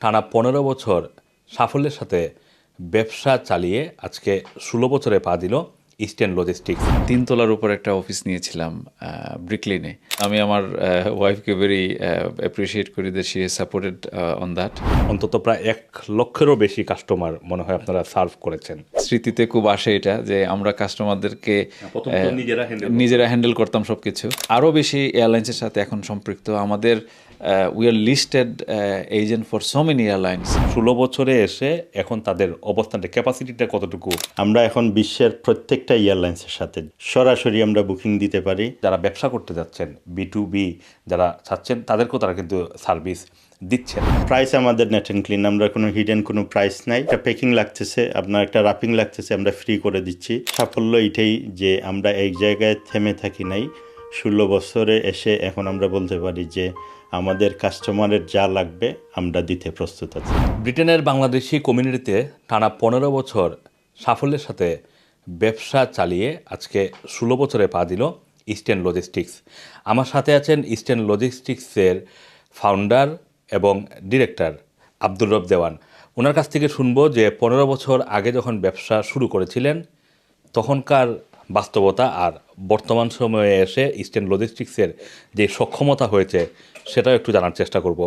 টানা পনেরো বছর সাফল্যের সাথে ব্যবসা চালিয়ে আজকে ষোলো বছরে পা দিল ইস্টার্ন লজিস্টিক্স তিনতলার উপর একটা অফিস নিয়েছিলাম ব্রিকলিনে আমি আমার ওয়াইফকে ভেরি অ্যাপ্রিসিয়েট করি that she supported on that অন্তত প্রায় এক লক্ষেরও বেশি কাস্টমার মনে হয় আপনারা সার্ভ করেছেন। স্মৃতিতে খুব আসে এটা যে আমরা কাস্টমারদেরকে নিজেরা handle নিজেরা হ্যান্ডেল করতাম সব কিছু আরও বেশি এয়ারলাইন্সের সাথে এখন সম্পৃক্ত। আমাদের we are listed agent for so many airlines ষোলো বছরে এসে এখন তাদের অবস্থানটা ক্যাপাসিটিটা কতটুকু? আমরা এখন বিশ্বের প্রত্যেকটা এয়ারলাইন্সের সাথে সরাসরি আমরা বুকিং দিতে পারি। যারা ব্যবসা করতে যাচ্ছেন বি টু বি যারা চাচ্ছেন তাদেরকেও তারা কিন্তু সার্ভিস দিচ্ছেন। প্রাইস আমাদের নেট অ্যান্ড ক্লিন আমরা কোনো হিডেন কোনো প্রাইস নাই। একটা প্যাকিং লাগতেছে আপনার একটা রাপিং লাগতেছে আমরা ফ্রি করে দিচ্ছি। সাফল্য এটাই যে আমরা এক জায়গায় থেমে থাকি নাই। ষোলো বছরে এসে এখন আমরা বলতে পারি যে আমাদের কাস্টমারের যা লাগবে, আমরা দিতে প্রস্তুত আছি। ব্রিটেনের বাংলাদেশি কমিউনিটিতে টানা পনেরো বছর সাফল্যের সাথে ব্যবসা চালিয়ে আজকে ষোলো বছরে পা দিল ইস্টার্ন লজিস্টিক্স আমার সাথে আছেন ইস্টার্ন লজিস্টিক্সের ফাউন্ডার এবং ডিরেক্টর আব্দুর রব দেওয়ান। ওনার কাছ থেকে শুনব যে পনেরো বছর আগে যখন ব্যবসা শুরু করেছিলেন, তখনকার বাস্তবতা আর বর্তমান সময়ে এসে ইস্টার্ন লজিস্টিক্সের যে সক্ষমতা হয়েছে, সেটাও একটু জানার চেষ্টা করব।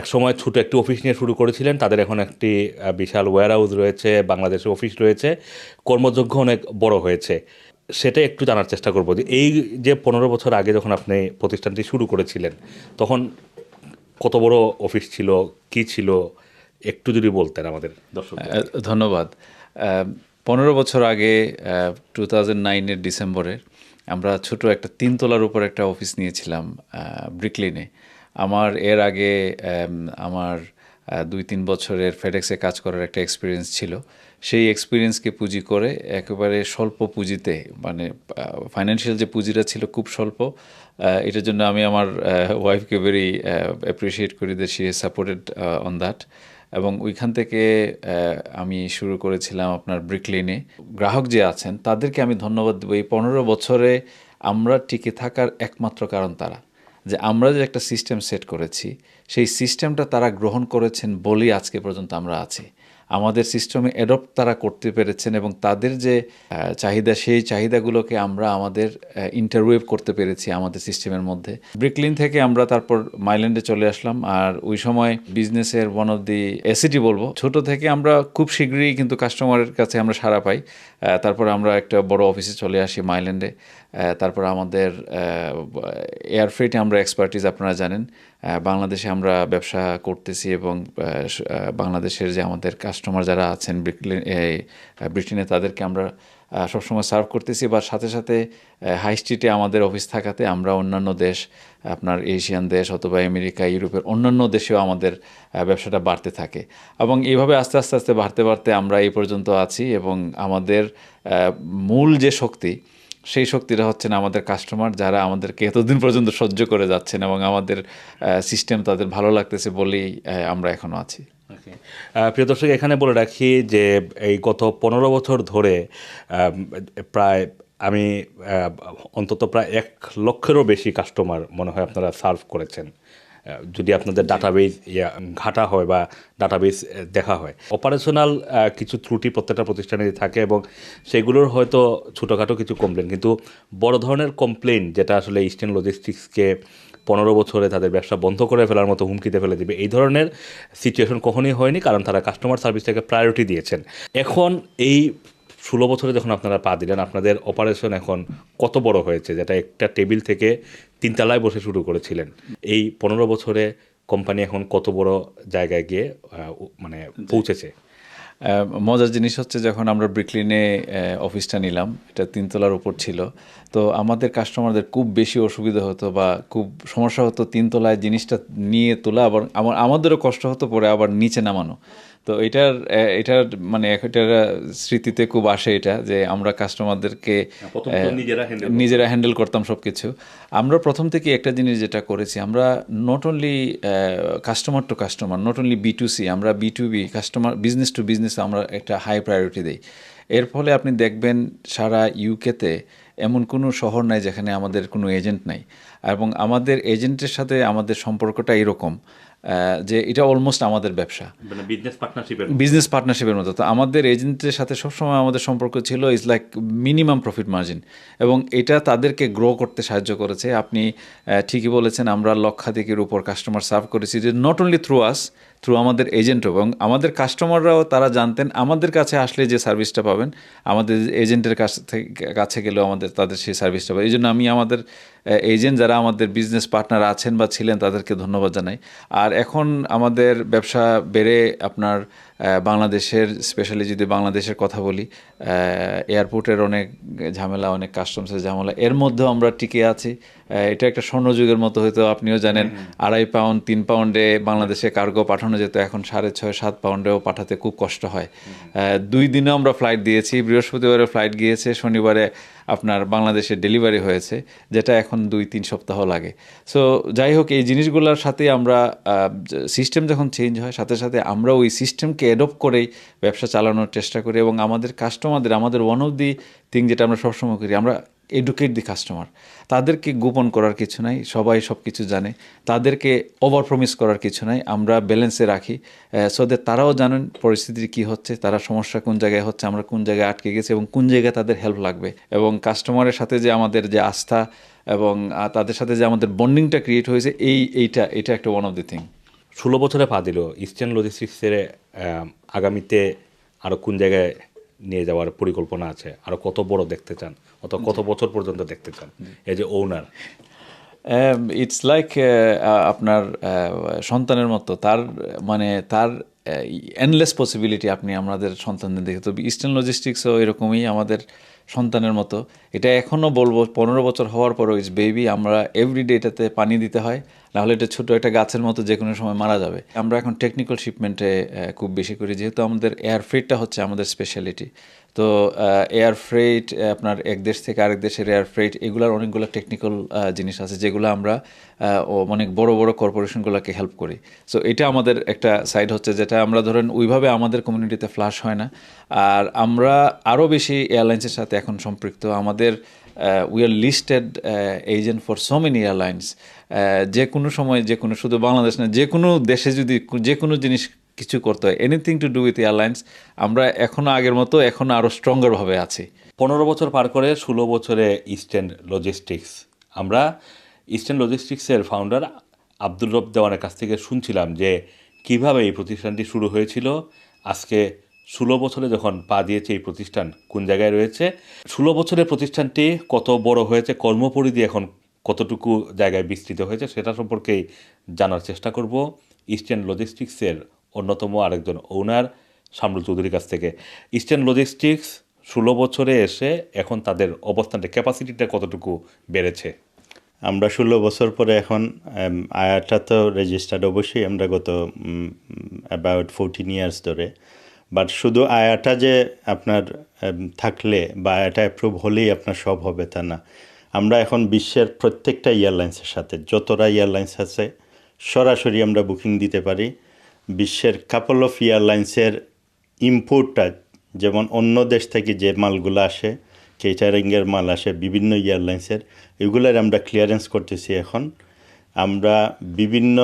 এক সময় ছোটো একটি অফিস নিয়ে শুরু করেছিলেন, তাদের এখন একটি বিশাল ওয়্যার হাউস রয়েছে বাংলাদেশে অফিস রয়েছে, কর্মযোগ্য অনেক বড় হয়েছে। সেটা একটু জানার চেষ্টা করব যে, এই যে পনেরো বছর আগে যখন আপনি প্রতিষ্ঠানটি শুরু করেছিলেন, তখন কত বড় অফিস ছিল, কি ছিল? একটু যদি বলতেন আমাদের দর্শক ধন্যবাদ। পনেরো বছর আগে টু থাউজেন্ড নাইনের ডিসেম্বরে আমরা ছোট একটা তিনতলার উপর একটা অফিস নিয়েছিলাম ব্রিকলিনে। আমার, এর আগে আমার দুই তিন বছরের ফেডেক্সে কাজ করার একটা এক্সপিরিয়েন্স ছিল। সেই এক্সপিরিয়েন্সকে পুঁজি করে একেবারে স্বল্প পুঁজিতে মানে ফাইন্যান্সিয়াল যে পুঁজিটা ছিল খুব স্বল্প এটার জন্য আমি আমার ওয়াইফকে ভেরি অ্যাপ্রিসিয়েট করি that she supported on that এবং ওইখান থেকে আমি শুরু করেছিলাম আপনার ব্রিকলিনে। গ্রাহক যে আছেন, তাদেরকে আমি ধন্যবাদ দেবো। এই পনেরো বছরে আমরা টিকে থাকার একমাত্র কারণ তারা। যে আমরা যে একটা সিস্টেম সেট করেছি, সেই সিস্টেমটা তারা গ্রহণ করেছেন বলেই আজকে পর্যন্ত আমরা আছি। আমাদের সিস্টেমে অ্যাডপ্ট তারা করতে পেরেছেন এবং তাদের যে চাহিদা, সেই চাহিদাগুলোকে আমরা আমাদের ইন্টারওয়েভ করতে পেরেছি আমাদের সিস্টেমের মধ্যে। ব্রিকলিন থেকে আমরা তারপর মাইল্যান্ডে চলে আসলাম আর ওই সময় বিজনেসের ওয়ান অফ দি এসিটি বলব। ছোট থেকে আমরা খুব শীঘ্রই কিন্তু কাস্টমারের কাছে আমরা সাড়া পাই। তারপর আমরা একটা বড় অফিসে চলে আসি মাইল্যান্ডে তারপর আমাদের এয়ার ফ্রেটে আমরা এক্সপার্টিস আপনারা জানেন। বাংলাদেশে আমরা ব্যবসা করতেছি এবং বাংলাদেশের যে আমাদের কাস্টমার যারা আছেন ব্রিটেনে তাদেরকে আমরা সবসময় সার্ভ করতেছি। বা সাথে সাথে হাই স্ট্রিটে আমাদের অফিস থাকাতে আমরা অন্যান্য দেশ, আপনার এশিয়ান দেশ অথবা আমেরিকা ইউরোপের অন্যান্য দেশেও আমাদের ব্যবসাটা বাড়তে থাকে। এবং এইভাবে আস্তে আস্তে আস্তে বাড়তে বাড়তে আমরা এই পর্যন্ত আছি এবং আমাদের মূল যে শক্তি সেই শক্তিটা হচ্ছেন আমাদের কাস্টমার যারা আমাদেরকে এতদিন পর্যন্ত সহ্য করে যাচ্ছেন এবং আমাদের সিস্টেম তাদের ভালো লাগতেছে বলেই আমরা এখনও আছি। প্রিয় দর্শক, এখানে বলে রাখি যে এই গত পনেরো বছর ধরে প্রায় আমি অন্তত প্রায় এক লক্ষেরও বেশি কাস্টমার মনে হয় আপনারা সার্ভ করেছেন যদি আপনাদের ডাটাবেস ঘাটা হয় বা ডাটাবেস দেখা হয়। অপারেশনাল কিছু ত্রুটি প্রত্যেকটা প্রতিষ্ঠানে থাকে এবং সেগুলোর হয়তো ছোটোখাটো কিছু কমপ্লেন কিন্তু বড় ধরনের কমপ্লেন যেটা আসলে ইস্টার্ন লজিস্টিক্সকে পনেরো বছরে তাদের ব্যবসা বন্ধ করে ফেলার মতো হুমকিতে ফেলে দিবে। এই ধরনের সিচুয়েশন কখনোই হয়নি, কারণ তারা কাস্টমার সার্ভিসটাকে প্রায়োরিটি দিয়েছেন। এখন এই ষোলো বছরে যখন আপনারা পা দিলেন, আপনাদের অপারেশন এখন কত বড় হয়েছে? যেটা একটা টেবিল থেকে তিনতলায় বসে শুরু করেছিলেন। এই পনেরো বছরে কোম্পানি এখন কত বড় জায়গায় গিয়ে মানে পৌঁছেছে? মজার জিনিস হচ্ছে যখন আমরা ব্রিকলিনে অফিসটা নিলাম, এটা তিনতলার উপর ছিল, তো আমাদের কাস্টমারদের খুব বেশি অসুবিধা হতো বা খুব সমস্যা হতো তিনতলায় জিনিসটা নিয়ে তোলা, আবার আমার আমাদেরও কষ্ট হতো পরে আবার নিচে নামানো। তো এটার এটার মানে এটার স্মৃতিতে খুব আসে এটা যে আমরা কাস্টমারদেরকে নিজেরা নিজেরা হ্যান্ডেল করতাম সব কিছু আমরা প্রথম থেকে একটা জিনিস যেটা করেছি আমরা not only customer to customer not only B to C আমরা B to B customer business to business আমরা একটা হাই প্রায়োরিটি দিই। এর ফলে আপনি দেখবেন সারা ইউকেতে এমন কোনো শহর নাই যেখানে আমাদের কোনো এজেন্ট নাই। এবং আমাদের এজেন্টের সাথে আমাদের সম্পর্কটা এরকম যে এটা অলমোস্ট আমাদের ব্যবসা। মানে বিজনেস পার্টনারশিপের বিজনেস পার্টনারশিপের মতো। তো আমাদের এজেন্টের সাথে সবসময় আমাদের সম্পর্ক ছিল is like minimum profit margin এবং এটা তাদেরকে গ্রো করতে সাহায্য করেছে। আপনি ঠিকই বলেছেন আমরা লক্ষাধিকের উপর কাস্টমার সার্ভ করেছি। যে not only through us through আমাদের এজেন্টও এবং আমাদের কাস্টমাররাও তারা জানতেন, আমাদের কাছে আসলে যে সার্ভিসটা পাবেন, আমাদের এজেন্টের কাছ থেকে, কাছে গেলেও আমাদের তাদের সেই সার্ভিসটা পাবে এই জন্য আমি আমাদের এজেন্ট যারা আমাদের বিজনেস পার্টনার আছেন বা ছিলেন তাদেরকে ধন্যবাদ জানাই। আর এখন আমাদের ব্যবসা বেড়ে আপনার বাংলাদেশের স্পেশালি যদি বাংলাদেশের কথা বলি এয়ারপোর্টের অনেক ঝামেলা অনেক কাস্টমসের ঝামেলা। এর মধ্যেও আমরা টিকে আছি। এটা একটা স্বর্ণযুগের মতো হয়তো আপনিও জানেন। আড়াই পাউন্ড তিন পাউন্ডে বাংলাদেশে কার্গো পাঠানো যেত। এখন সাড়ে ছয় সাত পাউন্ডেও পাঠাতে খুব কষ্ট হয়। দুই দিনও আমরা ফ্লাইট দিয়েছি। বৃহস্পতিবারে ফ্লাইট গিয়েছে। শনিবারে আপনার বাংলাদেশে ডেলিভারি হয়েছে, যেটা এখন দুই, তিন সপ্তাহ লাগে। সো যাই হোক, এই জিনিসগুলোর সাথে আমরা সিস্টেম যখন চেঞ্জ হয়, সাথে সাথে আমরা ওই সিস্টেমকে অ্যাডপ্ট করেই ব্যবসা চালানোর চেষ্টা করি এবং আমাদের কাস্টমারদের আমাদের ওয়ান অফ দি থিং যেটা আমরা সবসময় করি, আমরা এডুকেট দি কাস্টমার তাদেরকে গোপন করার কিছু নাই, সবাই সব কিছু জানে। তাদেরকে ওভার প্রমিস করার কিছু নাই, আমরা ব্যালেন্সে রাখি সো দ্যাট তারাও জানেন পরিস্থিতি কী হচ্ছে, তারা সমস্যা কোন জায়গায় হচ্ছে, আমরা কোন জায়গায় আটকে গেছি এবং কোন জায়গায় তাদের হেল্প লাগবে। এবং কাস্টমারের সাথে যে আমাদের যে আস্থা এবং তাদের সাথে যে আমাদের বন্ডিংটা ক্রিয়েট হয়েছে, এই, এইটা, এটা একটা ওয়ান অফ দি থিং ষোলো বছরে পা দিল ইস্টার্ন লজিস্টিক্সের আগামীতে আরও কোন জায়গায় নিয়ে যাওয়ার পরিকল্পনা আছে। আরও কত বড় দেখতে চান? অথবা কত বছর পর্যন্ত দেখতে চান? এই যে ওনার ইটস লাইক আপনার সন্তানের মতো। তার মানে তার এনলেস পসিবিলিটি আপনি আমাদের সন্তানদের দেখে। তো ইস্টার্ন লজিস্টিক্সও এরকমই আমাদের সন্তানের মতো। এটা এখনও বলব, পনেরো বছর হওয়ার পরও ইটস বেবি আমরা এভরিডে এটাতে পানি দিতে হয়, নাহলে এটা ছোটো একটা গাছের মতো যে কোনো সময় মারা যাবে। আমরা এখন টেকনিক্যাল শিপমেন্টে খুব বেশি করি, যেহেতু আমাদের এয়ার ফ্রেটটা হচ্ছে আমাদের স্পেশালিটি তো এয়ার ফ্রেট আপনার এক দেশ থেকে আরেক দেশের এয়ার ফ্রেট এগুলোর অনেকগুলো টেকনিক্যাল জিনিস আছে, যেগুলো আমরা অনেক বড় বড় কর্পোরেশনগুলোকে হেল্প করি। সো এটা আমাদের একটা সাইড হচ্ছে যেটা আমরা ধরেন ওইভাবে আমাদের কমিউনিটিতে ফ্লাশ হয় না। আর আমরা আরও বেশি এয়ারলাইন্সের সাথে এখন সম্পৃক্ত। আমাদের we are listed agent for so many airlines যে কোনো সময়, যে কোনো, শুধু বাংলাদেশ না, যে কোনো দেশে যদি যে কোনো জিনিস কিছু করতে হয় anything to do with airlines আমরা এখনও আগের মতো এখন আরও স্ট্রঙ্গারভাবে আছি। পনেরো বছর পার করে ষোলো বছরে ইস্টার্ন লজিস্টিক্স আমরা ইস্টার্ন লজিস্টিক্সের ফাউন্ডার আব্দুল রব দেওয়ানের কাছ থেকে শুনছিলাম যে কীভাবে এই প্রতিষ্ঠানটি শুরু হয়েছিল, আজকে ষোলো বছরে যখন পা দিয়েছে এই প্রতিষ্ঠান, কোন জায়গায় রয়েছে? ষোলো বছরের প্রতিষ্ঠানটি কত বড় হয়েছে, কর্মপরিধি এখন কতটুকু জায়গায় বিস্তৃত হয়েছে, সেটা সম্পর্কেই জানার চেষ্টা করব। ইস্টার্ন লজিস্টিক্সের অন্যতম আরেকজন ওনার শামরুল চৌধুরীর কাছ থেকে। ইস্টার্ন লজিস্টিক্স ষোলো বছরে এসে এখন তাদের অবস্থানটা ক্যাপাসিটিটা কতটুকু বেড়েছে? আমরা ষোলো বছর পরে এখন আয়াটা তো রেজিস্টার্ড অবশ্যই আমরা গত অ্যাবাউট ফোরটিন ইয়ার্স ধরে। বাট শুধু আয়াটা যে আপনার থাকলে বা আয়াটা অ্যাপ্রুভ হলেই আপনার সব হবে তা না। আমরা এখন বিশ্বের প্রত্যেকটা এয়ারলাইন্সের সাথে, যতটা এয়ারলাইন্স আছে, সরাসরি আমরা বুকিং দিতে পারি। বিশ্বের কাপল অফ এয়ারলাইন্সের ইম্পোর্টটা যেমন অন্য দেশ থেকে যে মালগুলো আসে কেটারিংয়ের মাল আসে, বিভিন্ন এয়ারলাইন্সের, এগুলোর আমরা ক্লিয়ারেন্স করতেছি এখন। আমরা বিভিন্ন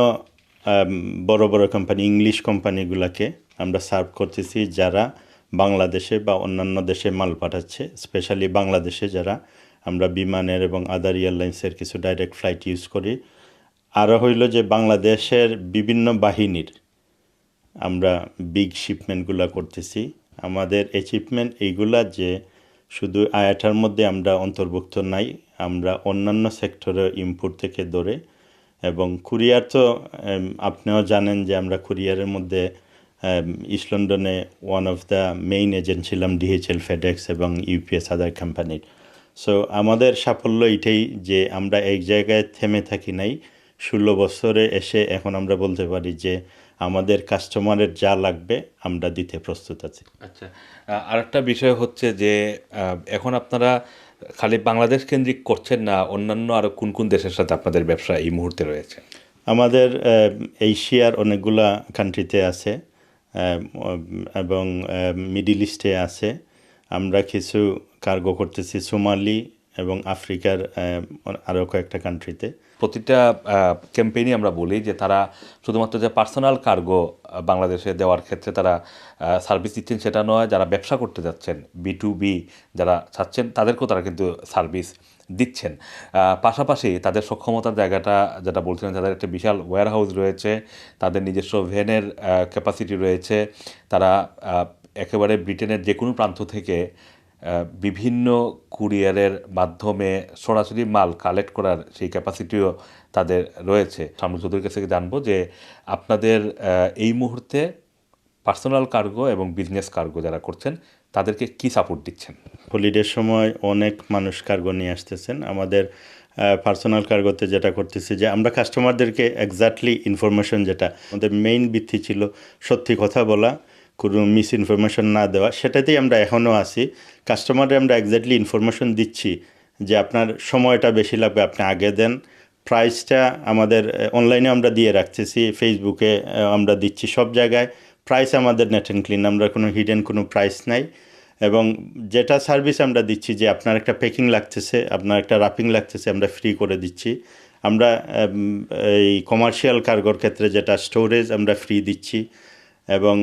বড় বড় কোম্পানি ইংলিশ কোম্পানিগুলোকে আমরা সার্ভ করতেছি যারা বাংলাদেশে বা অন্যান্য দেশে মাল পাঠাচ্ছে, স্পেশালি বাংলাদেশে যারা আমরা বিমানের এবং আদার এয়ারলাইন্সের কিছু ডাইরেক্ট ফ্লাইট ইউজ করি। আরও হইল যে বাংলাদেশের বিভিন্ন বাহিনীর আমরা বিগ শিপমেন্টগুলো করতেছি। আমাদের অ্যাচিভমেন্ট এইগুলা যে শুধু আয়াটার মধ্যে আমরা অন্তর্ভুক্ত নাই, আমরা অন্যান্য সেক্টরে ইম্পোর্ট থেকে ধরে এবং কুরিয়ার তো আপনিও জানেন যে আমরা কুরিয়ারের মধ্যে ইস্ট লন্ডনে one of the main agent ছিলাম ডিএচএল ফেডেক্স এবং ইউপিএস আদার কোম্পানির সো আমাদের সাফল্য এটাই যে আমরা এক জায়গায় থেমে থাকি নাই। ষোলো বছরে এসে এখন আমরা বলতে পারি যে আমাদের কাস্টমারের যা লাগবে আমরা দিতে প্রস্তুত আছি। আচ্ছা আর একটা বিষয় হচ্ছে যে এখন আপনারা খালি বাংলাদেশ কেন্দ্রিক করছেন না অন্যান্য আরও কোন কোন দেশের সাথে আপনাদের ব্যবসা এই মুহূর্তে রয়েছে? আমাদের এশিয়ার অনেকগুলা কান্ট্রিতে আছে। এবং মিডিল ইস্টে আছে। আমরা কিছু কার্গো করতেছি সোমালি এবং আফ্রিকার আরও কয়েকটা কান্ট্রিতে প্রতিটা ক্যাম্পেইনই আমরা বলি যে তারা শুধুমাত্র যে পার্সোনাল কার্গো বাংলাদেশে দেওয়ার ক্ষেত্রে তারা সার্ভিস দিচ্ছেন সেটা নয়, যারা ব্যবসা করতে যাচ্ছেন বি টু বি যারা চাচ্ছেন, তাদেরকেও তারা কিন্তু সার্ভিস দিচ্ছেন। পাশাপাশি তাদের সক্ষমতার জায়গাটা যেটা বলছিলেন, তাদের একটা বিশাল ওয়্যার হাউস রয়েছে, তাদের নিজস্ব ভ্যানের ক্যাপাসিটি রয়েছে। তারা একেবারে ব্রিটেনের যে কোনো প্রান্ত থেকে বিভিন্ন কুরিয়ারের মাধ্যমে সরাসরি মাল কালেক্ট করার সেই ক্যাপাসিটিও তাদের রয়েছে। শামুল চৌধুরীর কাছ থেকে জানব যে আপনাদের এই মুহূর্তে পার্সোনাল কার্গো এবং বিজনেস কার্গো যারা করছেন, তাদেরকে কি সাপোর্ট দিচ্ছেন? হলিডের সময় অনেক মানুষ কার্গো নিয়ে আসতেছেন। আমাদের পার্সোনাল কার্গোতে যেটা করতেছি যে আমরা কাস্টমারদেরকে এক্স্যাক্টলি ইনফরমেশন যেটা, আমাদের মেইন ভিত্তি ছিল সত্যি কথা বলা, কোনো মিস ইনফরমেশন না দেওয়া। সেটাতেই আমরা এখনও আছি। কাস্টমারে আমরা এক্স্যাক্টলি ইনফরমেশন দিচ্ছি যে আপনার সময়টা বেশি লাগবে, আপনি আগে দেন। প্রাইসটা আমাদের অনলাইনে আমরা দিয়ে রাখতেছি ফেসবুকে আমরা দিচ্ছি সব জায়গায়। প্রাইস আমাদের নেট অ্যান্ড ক্লিন আমরা কোনো হিডেন কোনো প্রাইস নাই। এবং যেটা সার্ভিস আমরা দিচ্ছি যে আপনার একটা প্যাকিং লাগতেছে, আপনার একটা রাপিং লাগতেছে, আমরা ফ্রি করে দিচ্ছি। আমরা এই কমার্শিয়াল কার্গোর ক্ষেত্রে যেটা স্টোরেজ আমরা ফ্রি দিচ্ছি। এবং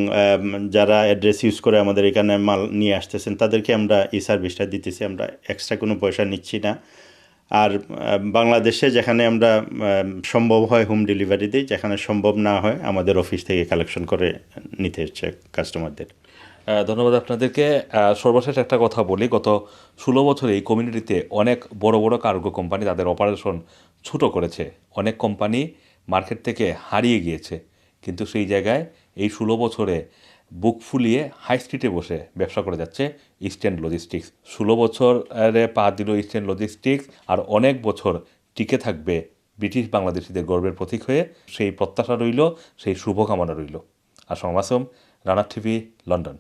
যারা অ্যাড্রেস ইউজ করে আমাদের এখানে মাল নিয়ে আসতেছেন, তাদেরকে আমরা এই সার্ভিসটা দিতেছি, আমরা এক্সট্রা কোনো পয়সা নিচ্ছি না। আর বাংলাদেশে যেখানে আমরা সম্ভব হয় হোম ডেলিভারি দিই, যেখানে সম্ভব না হয় আমাদের অফিস থেকে কালেকশন করে নিতে হচ্ছে কাস্টমারদের ধন্যবাদ আপনাদেরকে। সর্বশেষ একটা কথা বলি, গত ষোলো বছরে এই কমিউনিটিতে অনেক বড় বড় কার্গো কোম্পানি তাদের অপারেশন ছোট করেছে। অনেক কোম্পানি মার্কেট থেকে হারিয়ে গিয়েছে। কিন্তু সেই জায়গায় এই ষোলো বছরে বুক ফুলিয়ে হাই স্ট্রিটে বসে ব্যবসা করে যাচ্ছে ইস্টার্ন লজিস্টিক্স ষোলো বছরে পা দিল ইস্টার্ন লজিস্টিক্স আর অনেক বছর টিকে থাকবে ব্রিটিশ বাংলাদেশিদের গর্বের প্রতীক হয়ে সেই প্রত্যাশা রইল, সেই শুভকামনা রইল। আর সমাসম রানার টিভি, লন্ডন।